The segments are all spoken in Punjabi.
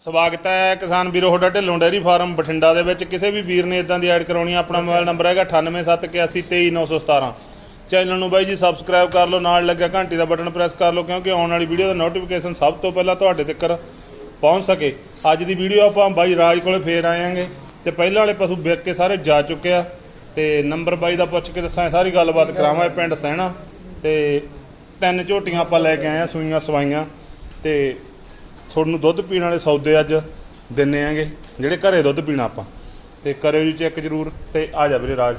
ਸਵਾਗਤ ਹੈ ਕਿਸਾਨ ਵੀਰੋ ਹੋਡਾ ਢਿੱਲੋਂ ਡੇਅਰੀ ਫਾਰਮ ਬਠਿੰਡਾ ਦੇ ਵਿੱਚ। ਕਿਸੇ ਵੀ ਵੀਰ ਨੇ ਇਦਾਂ ਦੀ ਐਡ ਕਰਾਉਣੀ ਆ, ਆਪਣਾ ਮੋਬਾਈਲ ਨੰਬਰ ਹੈਗਾ 9871823917 ਚੈਨਲ ਨੂੰ ਬਾਈ ਜੀ ਸਬਸਕ੍ਰਾਈਬ ਕਰ ਲਓ, ਨਾਲ ਲੱਗਿਆ ਘੰਟੀ ਦਾ ਬਟਨ ਪ੍ਰੈਸ ਕਰ ਲਓ, ਕਿਉਂਕਿ ਆਉਣ ਵਾਲੀ ਵੀਡੀਓ ਦਾ ਨੋਟੀਫਿਕੇਸ਼ਨ ਸਭ ਤੋਂ ਪਹਿਲਾਂ ਤੁਹਾਡੇ ਤੱਕ ਪਹੁੰਚ ਸਕੇ। ਅੱਜ ਦੀ ਵੀਡੀਓ ਆਪਾਂ ਬਾਈ ਰਾਜ ਕੋਲੇ ਫੇਰ ਆਏਾਂਗੇ ਤੇ ਪਹਿਲਾਂ ਵਾਲੇ ਪਸ਼ੂ ਵਿਕ ਕੇ ਸਾਰੇ ਜਾ ਚੁੱਕੇ ਆ। ਤੇ ਨੰਬਰ ਬਾਈ ਦਾ ਪੁੱਛ ਕੇ ਦੱਸਾਂ ਸਾਰੀ ਗੱਲਬਾਤ ਕਰਾਵਾਂਗੇ ਪਿੰਡ ਸਹਿਣਾ ਤੇ ਤਿੰਨ ਝੋਟੀਆਂ ਆਪਾਂ ਲੈ ਕੇ ਆਏ ਆ, ਸੂਈਆਂ ਸਵਾਈਆਂ। ਤੇ ਤੁਹਾਨੂੰ ਦੁੱਧ ਪੀਣ ਵਾਲੇ ਸੌਦੇ ਅੱਜ ਦਿੰਨੇ ਆਂਗੇ ਜਿਹੜੇ ਘਰੇ ਦੁੱਧ ਪੀਣਾ ਆਪਾਂ। ਤੇ ਕਰਿਓ ਜੀ ਚੈੱਕ ਜ਼ਰੂਰ ਤੇ ਆ ਜਾ ਵੀਰੇ ਰਾਜ।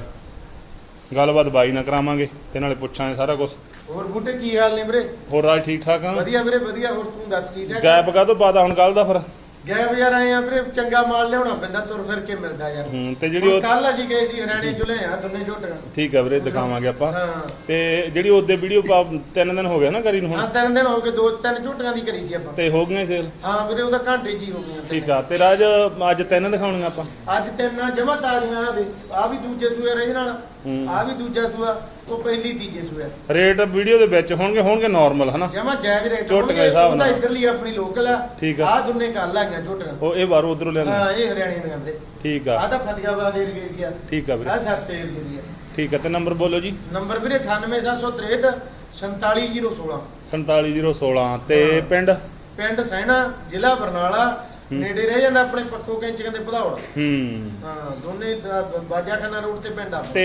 ਗੱਲਬਾਤ ਬਾਈ ਨਾਲ ਕਰਾਵਾਂਗੇ ਤੇ ਨਾਲੇ ਪੁੱਛਾਂਗੇ ਸਾਰਾ ਕੁਝ ਹੋਰ ਬੂਟੇ ਕੀ ਹਾਲ ਨੇ ਵੀਰੇ? ਹੋਰ ਰਾਜ ਠੀਕ ਠਾਕ ਆ? ਵਧੀਆ ਵੀਰੇ ਵਧੀਆ ਹੋਰ ਤੂੰ ਦੱਸ ਠੀਕ ਠਾਕ ਗੈਪ ਕਾਹਤੋਂ ਪਾਦਾ ਹੁਣ ਕੱਲ ਦਾ ਫਿਰ? ਗਏ ਬਾਜ਼ਾਰ ਆਏ ਆ ਵੀਰੇ ਚੰਗਾ ਮਾਲ ਲਿਆਉਣਾ ਪੈਂਦਾ ਤੁਰ ਫਿਰ ਕੇ ਮਿਲਦਾ ਯਾਰ। ਹੂੰ ਤੇ ਜਿਹੜੀ ਉਹ ਕੱਲ ਅਸੀਂ ਗਏ ਸੀ ਹਰਿਆਣੇ ਚੁਲੇ ਆ ਦੋਨੇ ਝੋਟੀਆਂ। ਠੀਕ ਆ ਵੀਰੇ ਦਿਖਾਵਾਂਗੇ ਆਪਾਂ। ਹਾਂ। ਤੇ ਜਿਹੜੀ ਉਹਦੇ ਵੀਡੀਓ ਪਾ ਤਿੰਨ ਦਿਨ ਹੋ ਗਏ ਨਾ ਕਰੀ ਨੂੰ ਹਾਂ ਤਿੰਨ ਦਿਨ ਹੋ ਗਏ ਦੋ ਤਿੰਨ ਝੋਟੀਆਂ ਦੀ ਕਰੀ ਸੀ ਆਪਾਂ। ਤੇ ਹੋ ਗਈਆਂ ਸੇਲ ਹਾਂ ਵੀਰੇ ਉਹਦਾ ਘੰਟੇ ਜੀ ਹੋ ਗਈਆਂ। ਠੀਕ ਆ ਤੇ ਰਾਜ ਅੱਜ ਤਿੰਨ ਦਿਖਾਉਣੀਆਂ ਆਪਾਂ? ਅੱਜ ਤਿੰਨ ਜਮਾ ਤਾਜ਼ੀਆਂ ਆ ਦੇ ਆ ਵੀ ਦੂਜੇ ਸੂਏ ਰਹੇ ਨਾਲ ਹੂੰ। ਆ ਵੀ ਦੂਜਾ ਸੂਆ ਉਹ ਪਹਿਲੀ ਤੀਜੇ ਸੂਆ ਰੇਟ ਵੀਡੀਓ ਦੇ ਵਿੱਚ ਹੋਣਗੇ ਹੋਣਗੇ ਨਾਰਮਲ ਹਨਾ? ਜਮਾ ਜਾਇਜ਼ ਰੇਟ ਝੋਟੀਆਂ ਦੇ ਹਿਸਾਬ ਨਾਲ। ਇੱਧਰਲੀ ਆਪਣੀ ਲੋਕਲ ਆ। ਠੀਕ ਆ। ਆ ਦੋਨੇ ਕੱਲ ਆ ਗਈਆਂ ਝੋਟੀਆਂ ਉਹ ਇਹ ਬਾਹਰੋਂ ਉਧਰੋਂ ਲਿਆਂਦੇ ਹਾਂ ਇਹ ਹਰਿਆਣੇ ਦੀਆਂ ਵੀਰੇ ਠੀਕ ਆ। ਆ ਤਾਂ ਫਤਿਆਬਾਦ ਏਰੀਏ ਦੀ ਆ। ਠੀਕ ਆ ਵੀਰੇ। ਆ ਸਰਸੇ ਏਰੀਏ ਦੀ ਆ। ਠੀਕ ਆ ਤੇ ਨੰਬਰ ਬੋਲੋ ਜੀ। ਨੰਬਰ ਵੀਰੇ 98763 47016 47016 ਤੇ ਪਿੰਡ? ਪਿੰਡ ਸੈਣਾ ਜ਼ਿਲ੍ਹਾ ਬਰਨਾਲਾ ਨੇੜੇ ਰਹਿ ਜਾਂਦਾ ਆਪਣੇ ਪੱਕੋ ਕੈਂਚ ਕਹਿੰਦੇ ਭਦੌੜ ਹੂੰ। ਹਾਂ ਦੋਨੇ ਬਾਜਾਖਾਨਾ ਰੋਡ ਤੇ ਪਿੰਡ ਆ ਤੇ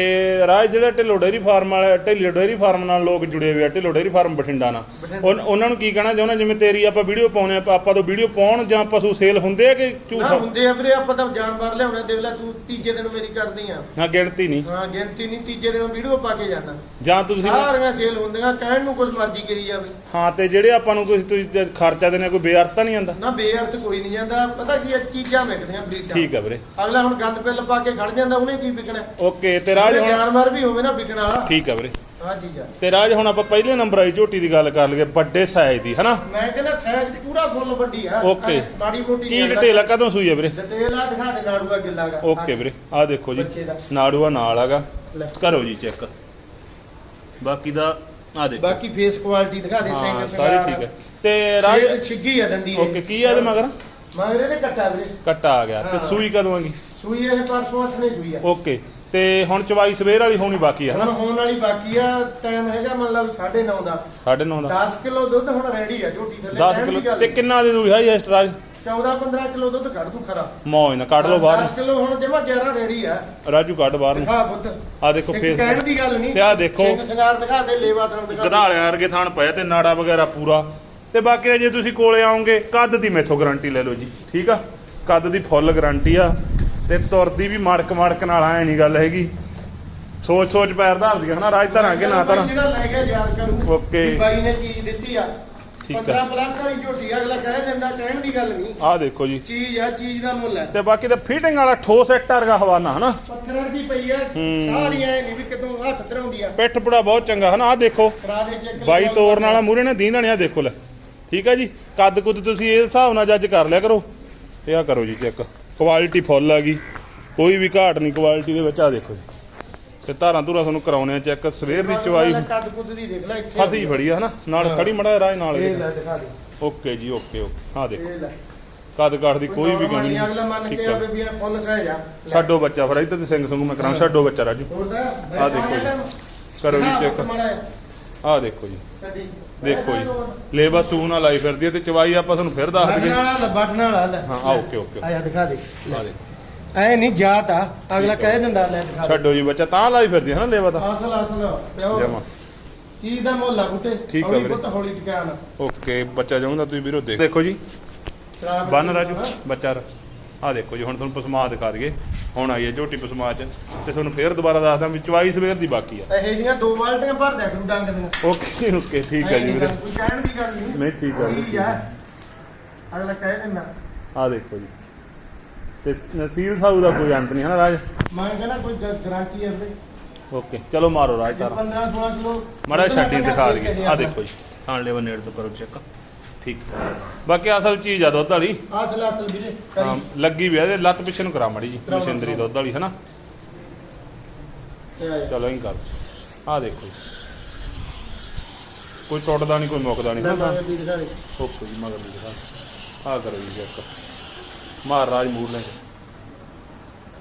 ਰਾਜ ਜਿਹੜਾ ਢਿੱਲੋ ਡੇਅਰੀ ਫਾਰਮ ਵਾਲਾ ਢਿੱਲੋ ਡੇਅਰੀ ਫਾਰਮ ਨਾਲ ਲੋਕ ਜੁੜੇ ਹੋਏ ਆ ਢਿੱਲੋ ਡੇਅਰੀ ਫਾਰਮ ਬਠਿੰਡਾ ਨਾਲ। ਉਹਨਾਂ ਨੂੰ ਕੀ ਕਹਿਣਾ ਚਾਹੁੰਦਾ ਜਿਵੇਂ ਤੇਰੀ ਆਪਾਂ ਵੀਡੀਓ ਪਾਉਣੇ ਆ ਆਪਾਂ ਤੋਂ ਵੀਡੀਓ ਪਾਉਣ ਜਾਂ ਪਸ਼ੂ ਸੇਲ ਹੁੰਦੇ ਆ ਕਿ ਨਾ ਝੂਠ ਹੁੰਦੇ ਆ ਵੀਰੇ ਆਪਾਂ ਤਾਂ ਜਾਨਵਰ ਲਿਆਉਣੇ ਦੇਖ ਲੈ ਤੂੰ ਤੀਜੇ ਦਿਨ ਮੇਰੀ ਕਰਦੀ ਆ। ਨਾ ਗਿਣਤੀ ਨਹੀਂ। ਹਾਂ ਗਿਣਤੀ ਨਹੀਂ ਤੀਜੇ ਦਿਨ ਵੀਡੀਓ ਪਾ ਕੇ ਜਾਂਦਾ। ਜਾਂ ਤੁਸੀਂ ਸਾਰੀਆਂ ਸੇਲ ਹੁੰਦੀਆਂ ਕਹਿਣ ਨੂੰ ਕੁਝ ਮਰਜ਼ੀ ਕਹੀ ਜਾਵੇ। ਹਾਂ ਤੇ ਜਿਹੜੇ ਆਪਾਂ ਨੂੰ ਕੋਈ ਤੁਸੀਂ ਜੇ ਖਰਚਾ ਦੇਣੇ ਕੋਈ ਬੇਅਰਥ ਤਾਂ ਨਹੀਂ ਆਂਦਾ ਨਾ ਬੇਅਰਥ ਕੋਈ ਨਹੀਂ ਜਾਂਦਾ ਪਤਾ ਕੀ ਆ ਚੀਜ਼ਾਂ ਵਿਕਦੀਆਂ ਬਰੀਡਾਂ। ਠੀਕ ਆ ਵੀਰੇ। ਅਗਲਾ ਹੁਣ ਗੰਦ ਪਿੱਲ ਪਾ ਕੇ ਖੜ ਜਾਂਦਾ ਉਹਨੇ ਕੀ ਵਿਕਣਾ? ਓਕੇ ਤੇ ਰਾਜ ਹੁਣ ਜਾਨਵਰ ਵੀ ਹੋਵੇ ਨਾ ਵਿਕਣ ਵਾਲਾ। ਠੀਕ ਆ ਵੀਰੇ। ਹਾਂ ਚੀਜ਼ ਆ। ਤੇ ਰਾਜ ਹੁਣ ਆਪਾਂ ਪਹਿਲੇ ਨੰਬਰ ਆਈ ਝੋਟੀ ਦੀ ਗੱਲ ਕਰ ਲਈਏ ਵੱਡੇ ਸਾਈਜ਼ ਦੀ ਹਨਾ? ਮੈਂ ਕਹਿੰਦਾ ਸਾਈਜ਼ ਪੂਰਾ ਫੁੱਲ ਵੱਡੀ ਆ। ਓਕੇ। ਮਾੜੀ ਮੋਟੀ ਕੀ ਡਿਟੇਲ ਆ ਕਦੋਂ ਸੂਈ ਆ ਵੀਰੇ? ਡਿਟੇਲ ਆ ਦਿਖਾ ਦੇ ਨਾੜੂਆ ਗਿੱਲਾਗਾ ਓਕੇ ਵੀਰੇ ਆ ਦੇਖੋ ਜੀ ਦਾ। ਨਾੜੂਆ ਨਾਲ ਲੈ। ਕਰੋ ਜੀ ਚੈੱਕ। ਬਾਕੀ ਦਾ ਆ ਦੇਖੋ। ਬਾਕੀ ਫੇਸ ਕੁਆਲਿਟੀ ਦਿਖਾ ਦੇ ਹਾਂ ਸਿੰਘ ਸਾਰੀ ਠੀਕ ਹੈ ਤੇ ਰਾਜ ਛਿੱਗੀ ਆ ਦੰਦੀ ਓਕੇ ਕੀ ਆ ਇਹਦੇ ਮਗਰ? ਮਗਰ ਇਹਦੇ ਕੱਟਾ ਵੀਰੇ। ਕੱਟਾ ਆ ਗਿਆ ਤੇ ਹਾਂ। ਸੂਈ ਕਦੋਂ ਆਗੀ ਸੂਈ ਇਹ ਪਰਸੋਂ ਅਸਨੇ ਸੂਈ ਆ। ਓਕੇ ਤੇ ਹੁਣ ਚਵਾਈ ਸਵੇਰ ਵਾਲੀ ਹੋਣੀ ਬਾਕੀ ਹੈ ਹੁਣ ਹੋਣ ਵਾਲੀ ਬਾਕੀ ਆ ਟਾਈਮ ਹੈਗਾ ਮਤਲਬ 9:30 ਦਾ। 9.5 ਦਾ। 10 ਕਿਲੋ ਦੁੱਧ ਹੁਣ ਰੈਡੀ ਆ ਝੋਟੀ ਥੱਲੇ 10 ਕਹਿਣ ਦੀ ਕਿਲੋ ਗੱਲ ਤੇ ਕਿੰਨਾ ਦੇ ਦੂਈ ਹਾਈ ਐਸਟਰਾਜ 14 15 ਕਿਲੋ ਦੁੱਧ ਕੱਢ ਦੂ ਖਰਾ। ਮੌਜ ਨਾ ਕੱਢ ਲਓ ਬਾਹਰ 10 ਕਿਲੋ ਹੁਣ ਜਮਾ 11 ਰੈਡੀ ਆ। ਰਾਜੂ ਕੱਢ ਬਾਹਰ ਨੂੰ। ਦਿਖਾ ਪੁੱਤ। ਆ ਦੇਖੋ ਇੱਕ ਫੇਸ ਕਹਿਣ ਦੀ ਗੱਲ ਨਹੀਂ। ਤੇ ਆਹ ਦੇਖੋ। ਸਿੰਘ ਸ਼ਿੰਗਾਰ ਦਿਖਾ ਦੇ ਲੇਵਾ ਤਰਨ ਦਿਖਾ ਦੇ। ਗਧਾਲਿਆਂ ਵਰਗੇ ਥਾਣ ਪਏ ਤੇ ਨਾੜਾ ਵਗੈਰਾ ਪੂਰਾ। ਤੇ ਬਾਕੀ ਜੇ ਤੁਸੀਂ ਕੋਲੇ ਆਓਗੇ ਕੱਦ ਦੀ ਮੈਥੋਂ ਗਾਰੰਟੀ ਲੈ ਲਓ ਜੀ ਠੀਕ ਆ? ਕੱਦ ਦੀ ਫੁੱਲ ਗਾਰੰਟੀ ਆ ਤੇ ਤੁਰਦੀ ਵੀ ਮੜਕ ਮੜਕ ਨਾਲ ਐ ਨਹੀਂ ਗੱਲ ਹੈਗੀ। ਸੋਚ ਸੋਚ ਪੈਰ ਧਰਦੀ ਹਨਾ? ਰਾਜ ਧਰਾਂ ਕੇ ਨਾ ਧਰਾਂ। ਜਿਹੜਾ ਲੈ ਗਿਆ ਯਾਦ ਕਰੂ ਓਕੇ। ਬਾਈ ਨੇ ਚੀਜ਼ ਦਿੱਤੀ ਆ। ਠੀਕ ਆ। 15 ਪਲੱਸ ਵਾਲੀ ਝੋਟੀ ਅਗਲਾ ਕਹਿ ਦਿੰਦਾ ਕਹਿਣ ਦੀ ਗੱਲ ਨਹੀਂ। ਆਹ ਦੇਖੋ ਜੀ। ਚੀਜ਼ ਆ ਚੀਜ਼ ਦਾ ਮੁੱਲ ਹੈ ਤੇ ਬਾਕੀ ਤੇ ਫਿਟਿੰਗ ਵਾਲਾ ਠੋਸ ਐਕਟ ਵਰਗਾ ਹਵਾਨਾ ਹਨਾ? ਪੱਥਰ ਵਰਗੀ ਪਈ ਆ। ਸਾਰੀ ਐ ਨਹੀਂ ਵੀ ਕਿਤੋਂ ਹੱਥ ਧਰਾਉਂਦੀ ਆ। ਪਿੱਠ ਪੁੜਾ ਬਹੁਤ ਚੰਗਾ ਹਨਾ? ਆਹ ਦੇਖੋ। ਦੇ ਬਾਈ ਤੋਰਨ ਵਾਲਾ ਮੂਰੇ ਨੇ ਦੀਂਦਣ ਆ ਦੇਖੋ ਲੈ। ਠੀਕ ਹੈ ਜੀ? ਕੱਦ ਕੁੱਦ ਤੁਸੀਂ ਇਸ ਹਿਸਾਬ ਨਾਲ ਜੱਜ ਕਰ ਲਿਆ ਕਰੋ। ਇਹ ਆ ਕਰੋ ਜੀ ਚੈੱਕ ਕੁਆਲਿਟੀ ਫੁੱਲ ਆ ਗਈ। ਕੋਈ ਵੀ ਘਾਟ ਨਹੀਂ ਕੁਆਲਿਟੀ ਦੇ ਵਿੱਚ ਆ ਦੇਖੋ ਜੀ। ਤੇ ਧਾਰਾਂ ਧੁਰਾਂ ਤੁਹਾਨੂੰ ਕਰਾਉਣੇ ਆ ਚੈੱਕ ਸਵੇਰ ਦੀ ਚਵਾਈ। ਕੱਦ ਕੁੱਦ ਦੀ ਦੇਖ ਲੈ ਇੱਥੇ ਫਸੀ ਫੜੀ ਆ ਹਨਾ? ਨਾਲ। ਖੜੀ ਮੜਾ ਰਾਜ ਨਾਲ ਇਹ ਲੈ ਦਿਖਾ ਦੇ। ਓਕੇ ਜੀ ਓਕੇ ਓਕੇ। ਆ ਦੇਖੋ। ਇਹ ਲੈ। ਕੱਦ ਕਾਠ ਦੀ ਕੋਈ ਵੀ ਕਮੀ ਨਹੀਂ, ਅਗਲਾ ਮੰਨ ਕੇ ਆ। ਆ ਬੇਬੀਆਂ ਫੁੱਲ ਸਹਿਜ ਆ। ਛੱਡੋ ਬੱਚਾ ਫਿਰ ਇੱਧਰ ਤੇ ਸਿੰਘ ਸੰਗੂ ਮੈਂ ਕਰਾਂ ਛੱਡੋ ਬੱਚਾ ਰਾਜੂ। ਆਹ ਦੇਖੋ ਜੀ। ਕਰੋ ਜੀ check। ਆ ਦੇਖੋ ਜੀ। ਦੇਖੋ ਜੀ। ਲੇਬਾ ਸੂ ਨਾਲ ਲਾਈ ਫਿਰਦੀ ਹੈ ਤੇ ਚਵਾਈ ਆਪਾਂ ਤੁਹਾਨੂੰ ਫਿਰ ਦੱਸ ਦਈਏ। ਵਾਲਾ ਲੈ, ਬਟਨ ਵਾਲਾ ਲੈ। ਹਾਂ, ਆ ਓਕੇ, ਓਕੇ। ਆਇਆ ਦਿਖਾ ਦੇ। ਆ ਦੇਖੋ ਐ ਨਹੀਂ ਜਾਤ ਆ। ਅਗਲਾ ਕਹਿ ਦਿੰਦਾ ਲੈ ਦਿਖਾ ਦੇ। ਛੱਡੋ ਜੀ ਬੱਚਾ ਤਾਂ ਲਾਈ ਫਿਰਦੀ ਹੈ ਨਾ ਲੇਬਾ ਤਾਂ। ਅਸਲ ਅਸਲ ਪਿਓ। ਜਮਾ। ਚੀਜ਼ ਦਾ ਮੁੱਲ ਆ ਬੁੱਟੇ। ਠੀਕ ਆ ਹੌਲੀ ਵੀਰੇ। ਹੌਲੀ ਟਿਕਾਣ। ਓਕੇ ਬੱਚਾ ਜਾਉਂਦਾ ਤੁਸੀਂ ਵੀਰੋ ਦੇਖ ਜੀ। ਬੰਨ ਰਾਜੂ ਬੱਚਾ ਆ ਦੇਖੋ ਜੀ ਹੁਣ ਤੁਹਾਨੂੰ ਪਸਮਾ ਦਿਖਾ ਦਈਏ। ਹੁਣ ਆਈ ਹੈ ਝੋਟੀ ਪਸਮਾ ਚ ਤੇ ਤੁਹਾਨੂੰ ਫੇਰ ਦੁਬਾਰਾ ਦੱਸਦਾ ਵੀ ਚਵਾਈ ਸਵੇਰ ਦੀ ਬਾਕੀ ਆ। ਇਹ ਜੀਆਂ ਦੋ ਬਾਲਟੀਆਂ ਭਰ ਦਿਆ ਕਰੂ ਡੰਗ ਦੀਆਂ। ਓਕੇ ਓਕੇ ਠੀਕ ਹੈ ਜੀ ਵੀਰੇ। ਕੋਈ ਕਹਿਣ ਦੀ ਗੱਲ ਨਹੀਂ। ਨਹੀਂ, ਠੀਕ ਵੀਰੇ, ਠੀਕ ਅਗਲਾ ਕਹਿ ਦਿੰਦਾ। ਆ ਦੇਖੋ ਜੀ। ਤੇ ਨਸੀਰ ਸਾਊ ਦਾ ਕੋਈ ਅੰਤ ਨਹੀਂ ਹੈ ਨਾ ਰਾਜ? ਮੈਂ ਕਹਿੰਦਾ ਕੋਈ ਗਾਰੰਟੀ ਹੈ ਵੀਰੇ। ਓਕੇ ਚਲੋ ਮਾਰੋ ਰਾਜ ਤਾਰਾ 15 16 ਕਿਲੋ ਮੜਾ ਛੱਡੀ ਦਿਖਾ ਦਈਏ। ਆ ਦੇਖੋ ਜੀ ਹਾਂ ਲੈ ਨੇੜ ਤੋਂ ਕਰੋ ਚੈੱਕ। ਠੀਕ। ਬਾਕੀ ਅਸਲ ਚੀਜ਼ ਆ ਦੁੱਧ ਵਾਲੀ। ਅਸਲ ਅਸਲ ਵੀਰੇ ਹਾਂ, ਲੱਗੀ ਵੀ ਆ ਇਹਦੇ ਲੱਤ ਪਿੱਛੇ ਨੂੰ ਕਰਾ ਮੜੀ ਜੀ ਕਰਾਓ, ਮਸ਼ੀਨਰੀ। ਦੁੱਧ ਵਾਲੀ ਹੈ ਨਾ ਤੇ ਆ ਜਾ। ਚਲੋ ਇਹੀ ਕਰ। ਆ ਦੇਖੋ ਜੀ। ਕੋਈ ਟੁੱਟਦਾ ਨਹੀਂ ਕੋਈ ਮੁੱਕਦਾ ਨਹੀਂ ਲੈ ਹੈ ਨਾ ਮਗਰ ਦੀ ਦਿਖਾ ਦੇ ਓਕੇ ਜੀ ਮਗਰ ਦੀ ਦਿਖਾ। ਆ ਕਰੋ ਜੀ ਚੈੱਕ ਮਹਾਰਾਜ ਮੂਡ ਲੈ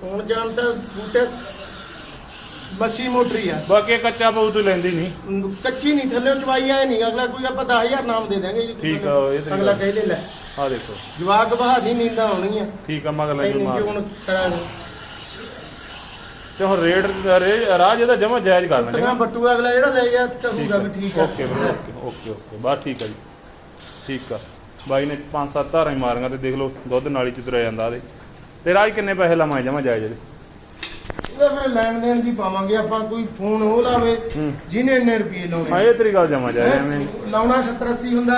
ਹੁਣ ਜਾਣ ਤਾਂ ਬੂਟੇ ਮੱਛੀ ਮੋਟਰੀ ਆ। ਬਾਕੀ ਇਹ ਕੱਚਾ ਪਊ ਤੂੰ ਲੈਂਦੀ ਨਹੀਂ। ਕੱਚੀ ਨਹੀਂ ਥੱਲੇ ਚਵਾਈ ਆਏ ਨਹੀਂ। ਅਗਲਾ ਕੋਈ ਆਪਾਂ 10000 ਨਾਮ ਦੇ ਦਾਂਗੇ ਜੀ। ਠੀਕ ਆ, ਇਹ ਤਾਂ ਅਗਲਾ ਗੱਲ। ਕਹੇ ਦੇ ਲੈ। ਆ ਦੇਖੋ। ਜਵਾਕ ਬਹਾਦੀ ਨੀਂਦਾਂ ਆਉਣੀਆਂ ਠੀਕ ਆ ਮਗਰ ਲੈ ਨਹੀਂ ਜੂ ਮਾਰ ਹੁਣ ਕਰਾਂਗੇ ਤੇ ਹੁਣ ਰੇਟ ਰੇ- ਰਾਜ ਇਹਦਾ ਜਮਾ ਜਾਇਜ਼ ਕਰਨਾ ਤਗਾ ਠੀਕ ਬੱਟੂ ਅਗਲਾ ਜਿਹੜਾ ਲੈ ਗਿਆ ਕਹੂਗਾ ਵੀ ਠੀਕ ਆ। ਓਕੇ ਵੀਰੇ ਓਕੇ ਓਕੇ ਓਕੇ। ਬਸ ਠੀਕ ਆ ਜੀ। ਠੀਕ ਆ। ਬਾਈ ਨੇ ਪੰਜ ਸੱਤ ਧਾਰਾਂ ਹੀ ਮਾਰੀਆਂ ਤੇ ਦੇਖ ਲਓ ਦੁੱਧ ਨਾਲੀ ਚ ਤੁਰਿਆ ਜਾਂਦਾ ਉਹਦੇ ਤੇ। ਰਾਜ ਕਿੰਨੇ ਪੈਸੇ ਲਾਵਾਂ ਜਮਾ ਜਾਇਜ਼ ਇਹਦੇ? ਇਹਦਾ ਫਿਰ ਲੈਣ ਦੇਣ ਦੀ ਪਾਵਾਂਗੇ ਆਪਾਂ ਕੋਈ ਫੋਨ ਹੋ ਲਾਵੇ। ਜਿਹਨੇ ਇੰਨੇ ਰੁਪਏ ਹਾਂ ਲਾਉਣੇ ਇਹ ਤੇਰੀ ਗੱਲ ਜਮਾ ਜਾਇਜ਼ ਐਵੇਂ। ਲਾਉਣਾ 70 80 ਹੁੰਦਾ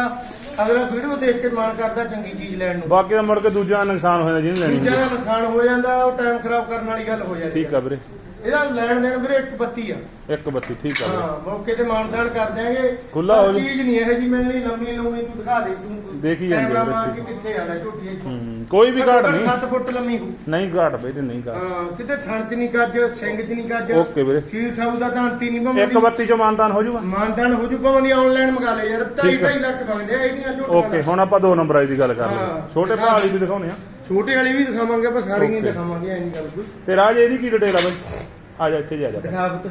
ਅਗਲਾ ਵੀਡੀਓ ਦੇਖ ਕੇ ਮਨ ਕਰਦਾ ਚੰਗੀ ਚੀਜ਼ ਲੈਣ ਨੂੰ। ਬਾਕੀ ਦਾ ਮੁੜ ਕੇ ਦੂਜਾ ਨੁਕਸਾਨ ਹੋ ਜਾਂਦਾ ਜਿਹਨੇ ਲੈਣੀ ਦੂਜਾ ਹੁੰਦੀ। ਦਾ ਨੁਕਸਾਨ ਹੋ ਜਾਂਦਾ ਉਹ ਟਾਈਮ ਖਰਾਬ ਕਰਨ ਵਾਲੀ ਗੱਲ ਹੋ ਜਾਂਦੀ ਠੀਕ ਆ ਵੀਰੇ। ਇਹਦਾ ਲੈਣ ਦੇਣ ਵੀਰੇ ਇੱਕ ਬੱਤੀ ਆ। ਇੱਕ ਬੱਤੀ ਠੀਕ ਆ ਹਾਂ ਮੌਕੇ ਤੇ ਮਾਨਦਾਨ ਕਰ ਦਿਆਂਗੇ। ਖੁੱਲਾ ਹੋ। ਚੀਜ਼ ਨਹੀਂ ਇਹ ਜੀ ਮਿਲਣੀ ਲੰਮੀ ਲੰਮੀ ਤੂੰ ਦਿਖਾ ਦੇ ਤੂੰ ਦੇਖੀ ਜਾਂਦੀ ਕੈਮਰਾ ਮਾਰ ਕੇ। ਕਿੱਥੇ ਆਣਾ ਝੋਟੀ ਇੱਥੋਂ। ਕੋਈ ਵੀ ਘਾਟ ਨਹੀਂ। 7 ਫੁੱਟ ਲੰਮੀ ਹੋ ਨਹੀਂ ਘਾਟ ਬਈ ਤੇ ਨਹੀਂ ਘਾਟ। ਹਾਂ ਕਿਤੇ ਥਣ ਚ ਨਹੀਂ ਕੱਜ ਸਿੰਘ ਚ ਨਹੀਂ ਕੱਜ। ਓਕੇ ਵੀਰੇ। ਸ਼ੀਲ ਸਾਊ ਦਾ ਧਾਂਤੀ ਨਹੀਂ ਭਾਵੇਂ ਇੱਕ ਬੱਤੀ ਚੋਂ ਮਾਨਦਾਨ ਹੋ ਜਾਊਗਾ। ਮਾਨਦਾਨ ਹੋ ਜੂ ਭਾਵੇਂ ਦੀ ਆਨਲਾਈਨ ਮੰਗਾ ਲੈ ਯਾਰ 2.5 ਠੀਕ ਆ। 2.5 ਲੱਖ ਮੰਗਦੇ ਆ ਇਹਦੀਆਂ ਝੋਟੀਆਂ ਓਕੇ ਹੁਣ ਆਪਾਂ ਦੋ ਨੰਬਰ ਆਈ ਦੀ ਗੱਲ ਕਰ ਹਾਂ। ਲਈ ਛੋਟੇ ਭਰਾ ਵਾਲੀ ਵੀ ਦਿਖਾਉਣੇ ਆ। ਛੋਟੇ ਵਾਲੀ ਵੀ ਦਿਖਾਵਾਂਗੇ ਪਰ ਸਾਰੀ ਨਹੀਂ। ਦਿਖਾਵਾਂਗੇ ਐ ਨਹੀਂ ਗੱਲ ਕੋਈ। ਤੇ ਰਾਜ ਇਹਦੀ ਕੀ ਡਿਟੇਲ ਆ ਬਈ? ਆ ਜਾ ਇੱਥੇ ਜਾ ਜਾ ਦਿਖਾ ਬਤ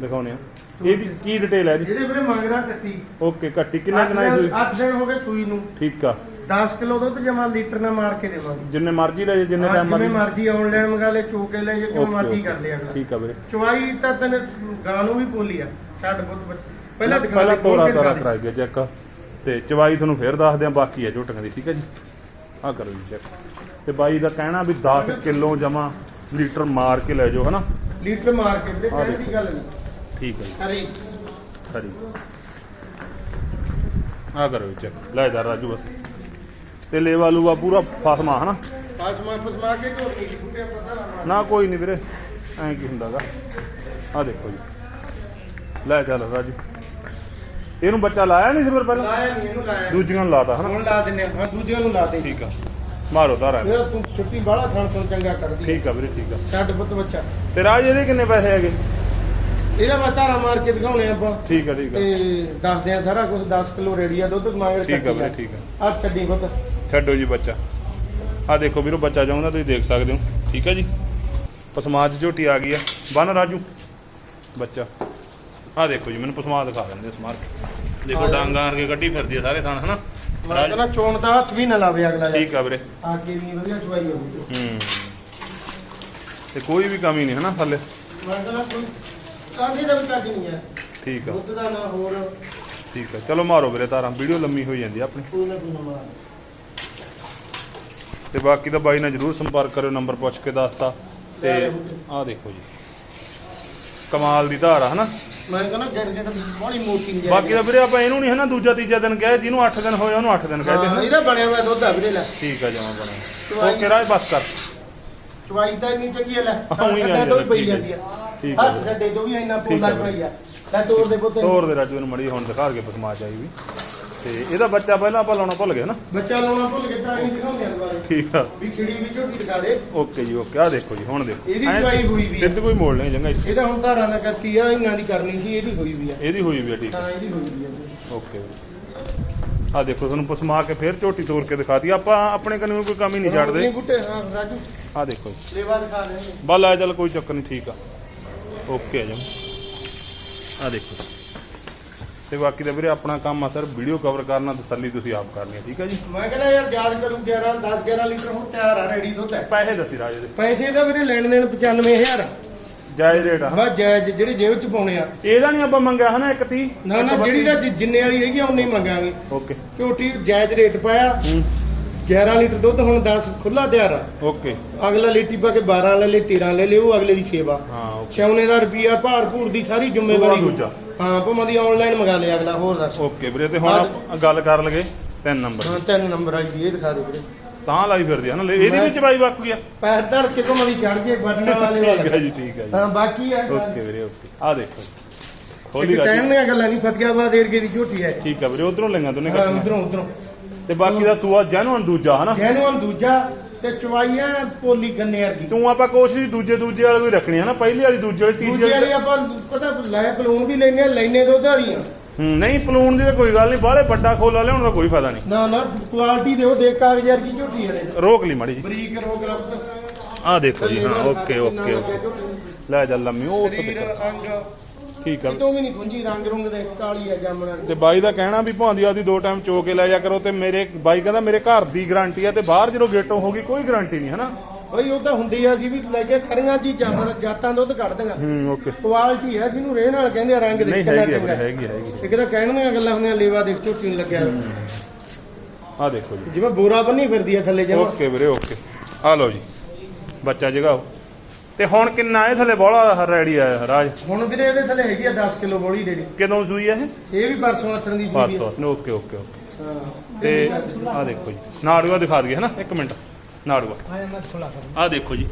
ਦਿਖਾਉਣੇ ਆ। ਇਹਦੀ ਕੀ ਡਿਟੇਲ ਹੈ ਇਹਦੀ? ਜਿਹੜੇ ਵੀਰੇ ਮੰਗਰਾ ਕੱਟੀ। ਓਕੇ ਕੱਟੀ। ਕਿੰਨਾ ਕਿੰਨਾ ਹੋਈ 8 ਦਿਨ ਹੋ ਗਏ ਸੂਈ ਨੂੰ। ਠੀਕ ਆ। 10 ਕਿਲੋ ਦੁੱਧ ਜਮਾ ਲੀਟਰ ਨਾਲ ਮਾਰ ਕੇ ਦੇਵਾਂਗੇ। ਜਿੰਨੇ ਮਰਜ਼ੀ ਲੈ ਜਾ ਜਿੰਨੇ ਟਾਈਮ ਮਰਜ਼ੀ। ਮਰਜ਼ੀ ਆਨਲਾਈਨ ਮੰਗਾ ਲੈ ਚੋਕੇ ਲੈ ਜੇ ਕਿਉਂ ਮਰਜ਼ੀ। ਕਰ ਲਿਆ ਅਗਲਾ। ਠੀਕ ਆ ਵੀਰੇ। ਚਵਾਈ ਤਾਂ ਤੈਨੂੰ ਗਾਂ ਨੂੰ ਵੀ ਬੋਲੀ ਆ। ਛੱਡ ਬੁੱਤ ਪਹਿਲਾਂ ਦਿਖਾ ਪਹਿਲਾਂ ਤੋਰਾ ਕੇ ਤਾਰਾ ਕਰਾਈ ਗਿਆ ਚੈੱਕ। ਤੇ ਚਵਾਈ ਤੁਹਾਨੂੰ ਫੇਰ ਦੱਸਦੇ ਆ ਬਾਕੀ ਆ ਝੋਟੀਆਂ ਦੀ ਠੀਕ ਹੈ ਜੀ? ਆ ਕਰੋ ਜੀ ਚੈੱਕ। ਤੇ ਬਾਈ ਦਾ ਕਹਿਣਾ ਵੀ 10 ਕਿਲੋ ਜਮਾ ਲੀਟਰ ਮਾਰ ਕੇ ਲੈ ਜਾਓ ਹਨਾ। ਲੀਟਰ ਮਾਰ ਕੇ ਵੀਰੇ ਕਹਿਣ ਦੀ। ਗੱਲ ਨਹੀਂ। ਠੀਕ ਹੈ ਜੀ। ਖਰੀ ਆ ਕਰੋ ਚੈੱਕ ਲੈ ਜਾ ਰਾਜੂ ਬਸ। ਤੇ ਲੇਵਾ ਲੂਆ ਪੂਰਾ ਫਸਮਾ ਹਨਾ? ਪਾਸਮਾ ਫਸਮਾ ਕੇ ਢੋਲ ਕੇ ਛੁੱਟਿਆ ਪਤਾ ਨਾ ਕੋਈ ਨਹੀਂ ਵੀਰੇ ਐਂ ਕੀ ਹੁੰਦਾਗਾ। ਆ ਦੇਖੋ ਜੀ। ਲੈ ਚੱਲ ਰਾਜੂ। ਇਹਨੂੰ ਬੱਚਾ ਲਾਇਆ ਨਹੀਂ ਸੀ ਫਿਰ ਪਹਿਲਾਂ? ਲਾਇਆ ਨਹੀਂ ਇਹਨੂੰ ਲਾਇਆ ਦੂਜੀਆਂ ਨੂੰ ਲਾਤਾ ਹਨਾ? ਹੁਣ ਲਾ ਦਿੰਨੇ ਆ, ਦੂਜਿਆਂ ਨੂੰ ਲਾ ਦੇ। ਠੀਕ ਆ। ਮਾਰੋ ਧਾਰਾ ਇਹ ਤੂੰ ਛੁੱਟੀ ਬਾਹਲਾ ਥਣ ਤੋਂ ਚੰਗਾ ਕਰਦੀ। ਠੀਕ ਆ ਵੀਰੇ ਠੀਕ ਆ। ਛੱਡ ਪੁੱਤ ਬੱਚਾ। ਤੇ ਰਾਜ ਇਹਦੇ ਕਿੰਨੇ ਪੈਸੇ ਹੈਗੇ? ਇਹਦਾ ਮੈਂ ਧਾਰਾ ਮਾਰ ਕੇ ਦਿਖਾਉਣੇ ਆਪਾਂ। ਠੀਕ ਆ ਠੀਕ ਆ। ਤੇ ਦੱਸਦੇ ਆ ਸਾਰਾ ਕੁਝ 10 ਕਿਲੋ ਰੇੜੀਆ ਦੁੱਧ ਮੰਗ ਠੀਕ ਆ ਵੀਰੇ ਠੀਕ ਆ। ਆ ਛੱਡੀ ਪੁੱਤ। ਛੱਡੋ ਜੀ ਬੱਚਾ। ਆ ਦੇਖੋ ਵੀਰੋ ਬੱਚਾ ਜਾਉਂਦਾ ਤੁਸੀਂ ਦੇਖ ਸਕਦੇ ਹੋ। ਠੀਕ ਆ ਜੀ। ਪਸਮਾਜ ਝੋਟੀ ਆ ਗਈ ਆ। ਬਨ ਰਾਜੂ। ਬੱਚਾ। ਆ ਦੇਖੋ ਜੀ ਮੈਨੂੰ ਪਸਮਾ ਦਿਖਾ ਦਿੰਦੇ ਸਮਾਰ ਦੇਖੋ ਡਾਂਗਾਂ ਵਰਗੇ ਕੱਢੀ ਫਿਰਦੀ ਆ ਸਾਰੇ ਥਾਣ ਹਨਾ? ਮੈਂ ਰਾਜ- ਕਹਿੰਦਾ ਚੋਣ ਦਾ ਹੱਥ ਵੀ ਨਾ ਲਾਵੇ ਅਗਲਾ ਠੀਕ ਆ ਵੀਰੇ। ਆ ਕੇ ਵੀ ਵਧੀਆ ਚਵਾਈ ਹੋਊਗੀ ਹੂੰ। ਤੇ ਕੋਈ ਵੀ ਕਮੀ ਨਹੀਂ ਹਨਾ ਥੱਲੇ। ਮੈਂ ਕਹਿੰਦਾ ਕੋਈ ਕਾਹਦੀ ਦਾ ਵੀ ਕਾਜੀ ਨਹੀਂ ਹੈ। ਠੀਕ ਆ। ਦੁੱਧ ਦਾ ਨਾ ਹੋਰ। ਠੀਕ ਆ। ਚਲੋ ਮਾਰੋ ਵੀਰੇ ਤਾਰਾਂ। ਵੀਡੀਓ ਲੰਮੀ ਹੋਈ ਜਾਂਦੀ ਆ ਆਪਣੀ। ਕੋਈ ਨਾ ਕੋਈ ਨਾ ਮਾਰ। ਤੇ ਬਾਕੀ ਤਾਂ ਬਾਈ ਨਾਲ ਜਰੂਰ ਸੰਪਰਕ ਕਰਿਓ ਨੰਬਰ ਪੁੱਛ ਕੇ ਦੱਸਤਾ। ਤੇ ਆਹ ਦੇਖੋ ਜੀ। ਕਮਾਲ ਦੀ ਧਾਰ ਆ ਹਨਾ। ਮੈਂ ਕਹਿੰਦਾ ਜੜ ਜੜ ਬੜੀ ਮੋਟੀ ਨਹੀਂ ਬਾਕੀ ਤਾਂ ਵੀਰੇ ਆਪਾਂ ਇਹਨੂੰ ਨਹੀਂ ਹਨਾ ਦੂਜਾ ਤੀਜਾ ਦਿਨ ਕਹੇ ਜਿਹਨੂੰ 8 ਦਿਨ ਹੋਏ ਉਹਨੂੰ 8 ਦਿਨ ਕਹਦੇ ਹਾਂ, ਇਹਦਾ ਬਣਿਆ ਹੋਇਆ ਦੁੱਧ ਆ ਵੀਰੇ ਲੈ। ਠੀਕ ਆ ਜਮਾ ਬਣਾ ਓਕੇ ਰਾਜ ਬਸ ਕਰ। ਚਵਾਈ ਤਾਂ ਇੰਨੀ ਚੰਗੀ ਹੈ ਲੈ। ਹਾਂ, ਹੱਥ ਤੋਂ ਵੀ ਪਈ ਹੈ। ਜਾਂਦੀ ਆ। ਠੀਕ ਹੈ। ਹੱਥ ਛੱਡੇ ਤੋਂ ਵੀ ਇੰਨਾ ਪੋਲਾ ਹੈ। ਚਵਾਈ ਆ ਲੈ ਤੋੜ ਦੇ ਪੁੱਤ ਤੋਰ ਦੇ ਰਾਜੂ ਨੂੰ ਮੜੀ ਹੁਣ ਦਿਖਾ ਕੇ ਪਸਮਾ ਚਾਈ ਵੀ। ਤੇ ਇਹਦਾ ਬੱਚਾ ਪਹਿਲਾਂ ਆਪਾਂ ਲਾਉਣਾ ਭੁੱਲ ਗਏ ਨਾ? ਬੱਚਾ ਲਾਉਣਾ ਭੁੱਲ ਕੇ ਤਾਂ ਹੀ ਦਿਖਾਉਂਦੇ ਆ ਦੁਬਾਰੇ। ਠੀਕ ਆ। ਵੀ ਖਿੜੀ ਵੀ ਝੋਟੀ ਦਿਖਾ ਦੇ। ਓਕੇ ਜੀ ਓਕੇ। ਆ ਦੇਖੋ ਜੀ ਹੁਣ ਦੇਖੋ। ਇਹਦੀ ਐਂ ਚਵਾਈ ਹੋਈ ਵੀ। ਸਿੱਧ ਕੋਈ ਮੋੜ ਨਹੀਂ ਚੰਗਾ ਇੱਥੇ। ਇਹਦਾ ਹੁਣ ਧਾਰਾਂ ਦਾ ਕੱਤੀ ਆ ਇਹਨਾਂ ਦੀ ਕਰਨੀ ਸੀ ਇਹਦੀ ਹੋਈ ਵੀ ਆ। ਇਹਦੀ ਹੋਈ ਵੀ ਆ ਠੀਕ ਹਾਂ ਇਹਦੀ ਹੋਈ ਵੀ ਆ। ਓਕੇ ਆ ਦੇਖੋ ਤੁਹਾਨੂੰ ਪਸਮਾ ਕੇ ਫੇਰ ਝੋਟੀ ਤੋੜ ਕੇ ਦਿਖਾਤੀ। ਆਪਾਂ ਆਪਣੇ ਕੰਨੀ ਕੋਈ ਕਮੀ ਨਹੀਂ ਛੱਡਦੇ ਨਹੀਂ ਬੁੱਟੇ ਹਾਂ ਰਾਜੂ। ਆ ਦੇਖੋ ਜੀ। ਸੇਵਾ ਦਿਖਾ ਦੇ। ਬਲ ਆ ਚੱਲ ਕੋਈ ਚੱਕਰ ਨਹੀਂ ਠੀਕ ਆ। ਓਕੇ ਆ ਜਮ ਆ ਦੇਖੋ। ਤੇ ਬਾਕੀ ਤਾਂ ਵੀਰੇ ਆਪਣਾ ਕੰਮ ਆ ਸਰ ਵੀਡੀਓ ਕਵਰ ਕਰਨਾ ਤਸੱਲੀ ਤੁਸੀਂ ਆਪ ਕਰਨੀ ਹੈ ਠੀਕ ਹੈ ਜੀ? ਮੈਂ ਕਹਿੰਦਾ ਯਾਰ ਯਾਦ ਕਰੂ 11 10 11 ਲੀਟਰ ਹੁਣ ਤਿਆਰ ਆ ਰੈਡੀ ਦੁੱਧ ਹੈ। ਪੈਸੇ ਦੱਸੀ ਰਾਜੇ ਦੇ। ਪੈਸੇ ਦਾ ਵੀਰੇ ਲੈਣ ਦੇਣ 95000 ਜਾਇਜ਼ ਰੇਟ ਆ? ਬਸ ਜਾਇਜ਼ ਜਿਹੜੇ ਜੇਬ ਚ ਪਾਉਣੇ ਆ। ਇਹਦਾ ਨਹੀਂ ਆਪਾਂ ਮੰਗਿਆ ਹਨਾ 130 ਨਾ ਨਾ ਜਿਹੜੀ ਦਾ ਜਿੰਨੇ ਵਾਲੀ ਹੈਗੀ ਆ ਉਨੀ ਮੰਗਾਂਗੇ। ਓਕੇ। ਝੋਟੀ ਜਾਇਜ਼ ਰੇਟ ਪਾਇਆ। ਹੂੰ। 11 ਲੀਟਰ ਦੁੱਧ ਹੁਣ 10 ਖੁੱਲਾ ਤਿਆਰ ਆ। ਓਕੇ। ਅਗਲਾ ਲੀਟੀ ਪਾ ਕੇ 12 ਲੈ ਲੇ 13 ਲੈ ਲੇ ਉਹ ਅਗਲੇ ਦੀ ਸੇਵਾ। ਹਾਂ ਓਕੇ। ਛਾਉਣੇ ਦਾ ਰੁਪਿਆ ਭਾਰ ਭੂਰ ਦੀ ਸਾਰੀ ਜ਼ਿੰਮੇਵਾਰੀ ਦੂਜਾ। ਹਾਂ ਭਾਵੇਂ ਦੀ ਆਨਲਾਈਨ ਮੰਗਾ ਲਿਆ ਅਗਲਾ ਹੋਰ ਦੱਸ। ਓਕੇ ਵੀਰੇ ਤੇ ਹੁਣ ਆਪਾਂ ਗੱਲ ਕਰ ਲਗੇ ਤਿੰਨ ਨੰਬਰ ਹਾਂ ਤਿੰਨ ਨੰਬਰ ਆਈ ਇਹ ਦਿਖਾ ਦੇ ਵੀਰੇ। ਤਾਂ ਲਾਈ ਫਿਰਦੀ ਆ ਨਾ ਇਹਦੀ ਵਿੱਚ ਬਾਈ ਵਕ ਗਿਆ। ਪੈਰ ਧੜ ਕੇ ਭਾਵੇਂ ਦੀ ਚੜ ਜੇ ਬਟਨਾਂ ਵਾਲੇ ਠੀਕ ਹੈ ਵਾਲਾ। ਜੀ ਠੀਕ ਹੈ ਜੀ। ਹਾਂ ਬਾਕੀ ਆ। ਓਕੇ ਵੀਰੇ ਓਕੇ। ਆ ਦੇਖੋ ਖੋਲੀ ਇੱਕ ਕਹਿਣ ਦੀਆਂ ਗੱਲਾਂ ਨਹੀਂ ਫਤਿਆਬਾਦ ਏਰੀਏ ਦੀ ਝੋਟੀ ਹੈ। ਠੀਕ ਹੈ ਵੀਰੇ ਉਧਰੋਂ ਲਈਆਂ ਦੋਨੇ ਹਾਂ ਕੱਟੀਆਂ। ਉਧਰੋਂ ਉਧਰੋਂ। ਤੇ ਬਾਕੀ ਦਾ ਸੂਆ ਜੈਨੂਨ ਦੂਜਾ ਹਨਾ? ਜੈਨੂਅਨ ਦੂਜਾ ਤੇ ਚਵਾਈਆਂ ਪੋਲੀ ਗੰਨੇ ਵਰਗੀ। ਤੂੰ ਆਪਾਂ ਕੋਸ਼ਿਸ਼ ਦੂਜੇ ਦੂਜੇ ਵਾਲੀ ਕੋਈ ਰੱਖਣੀ ਹੈ ਨਾ ਪਹਿਲੀ ਵਾਲੀ ਦੂਜੇ ਵਾਲੀ ਤੀਜੇ ਵਾਲੀ ਆਪਾਂ ਪਤਾ ਲੈ ਪਲੂਣ ਵੀ ਲੈਨੇ ਆ ਲੈਨੇ ਦੁੱਧ ਵਾਲੀਆਂ। ਨਹੀਂ ਪਲੂਣ ਦੀ ਤਾਂ ਕੋਈ ਗੱਲ ਨਹੀਂ ਬਾਹਲੇ ਵੱਡਾ ਖੋਲਾ ਲਿਆਉਣ ਦਾ ਕੋਈ ਫਾਇਦਾ ਨਹੀਂ। ਨਾ ਨਾ ਕੁਆਲਿਟੀ ਦੇ ਉਹ ਦੇਖ ਕਾਗਜ਼ ਯਾਰ ਕੀ ਝੋਟੀ ਹੈ ਰੋਕ ਲਈ ਮਾੜੀ ਜੀ ਬਰੀਕ ਰੋਗ ਲੱਭ ਆਹ ਦੇਖੋ ਜੀ ਹਾਂ ਓਕੇ ਓਕੇ ਓਕੇ। ਲੈ ਜਾ ਲੰਮੀ ਉਹ। ਅੰਗ ਠੀਕ ਆ ਕਿਤੋਂ ਵੀ ਨਹੀਂ ਖੁੰਜੀ ਰੰਗ ਰੁੰਗ ਦੇ ਕਾਲੀ ਆ ਜਾਮਣ ਤੇ ਬਾਈ ਦਾ ਕਹਿਣਾ ਵੀ ਭਾਂਦੀ ਆਦੀ ਦੋ ਟਾਈਮ ਚੋ ਕੇ ਲੈ ਜਾ ਕਰੋ ਤੇ ਮੇਰੇ ਬਾਈ ਕਹਿੰਦਾ ਮੇਰੇ ਘਰ ਦੀ ਗਾਰੰਟੀ ਆ ਤੇ ਬਾਹਰ ਜਦੋਂ ਗੇਟੋਂ ਹੋਗੀ ਕੋਈ ਗਾਰੰਟੀ ਨਹੀਂ ਹਨਾ? ਬਈ ਉਹ ਤਾਂ ਹੁੰਦੀ ਆ ਅਸੀਂ ਵੀ ਲੈ ਕੇ ਖੜੀਆਂ ਚੀਜ਼ਾਂ ਪਰ ਜਾਤਾਂ ਦੁੱਧ ਕੱਢ ਦਿੰਗਾ ਹੂੰ ਓਕੇ ਕੁਆਲਿਟੀ ਹੈ ਜਿਹਨੂੰ ਰੇ ਨਾਲ ਕਹਿੰਦੇ ਆ ਰੰਗ ਨਹੀਂ ਦੇਖਣਾ ਹੈਗੀ ਆ ਚੰਗਾ। ਵੀਰੇ, ਹੈਗੀ ਹੈਗੀ ਇੱਕ ਤਾਂ ਕਹਿਣ ਦੀਆਂ ਗੱਲਾਂ ਹੁੰਦੀਆਂ ਲੇਵਾ ਦੇਖ ਝੋਟੀ ਨੂੰ ਲੱਗਿਆ। ਆ ਦੇਖੋ ਜੀ। ਜਿਵੇਂ ਬੋਰਾ ਬੰਨੀ ਫਿਰਦੀ ਆ ਥੱਲੇ ਜਮਾ ਓਕੇ ਵੀਰੇ ਓਕੇ ਆ ਲਓ ਜੀ। ਬੱਚਾ ਜਗਾਓ। ਤੇ ਹੁਣ ਕਿੰਨਾ ਇਹ ਥੱਲੇ ਬੋਲਾ ਰੈਡੀ ਆ ਰਾਜ? ਹੁਣ ਵੀਰੇ ਇਹਦੇ ਥੱਲੇ ਹੈਗੀ ਆ 10 ਕਿਲੋ ਬੋਲੀ ਜਿਹੜੀ। ਕਦੋਂ ਸੂਈ ਆ ਇਹ? ਇਹ ਵੀ ਪਰਸੋਂ ਅਥਣ ਦੀ ਸੂਈ ਆ। ਪਰਸੋਂ ਓਕੇ ਓਕੇ ਓਕੇ। ਹਾਂ। ਤੇ ਆ ਦੇਖੋ ਜੀ ਨਾੜੂਆ ਦਿਖਾ ਦਈਏ ਹਨਾ? ਇੱਕ ਮਿੰਟ ਨਾੜੂਆ। ਆ ਦੇਖੋ ਜੀ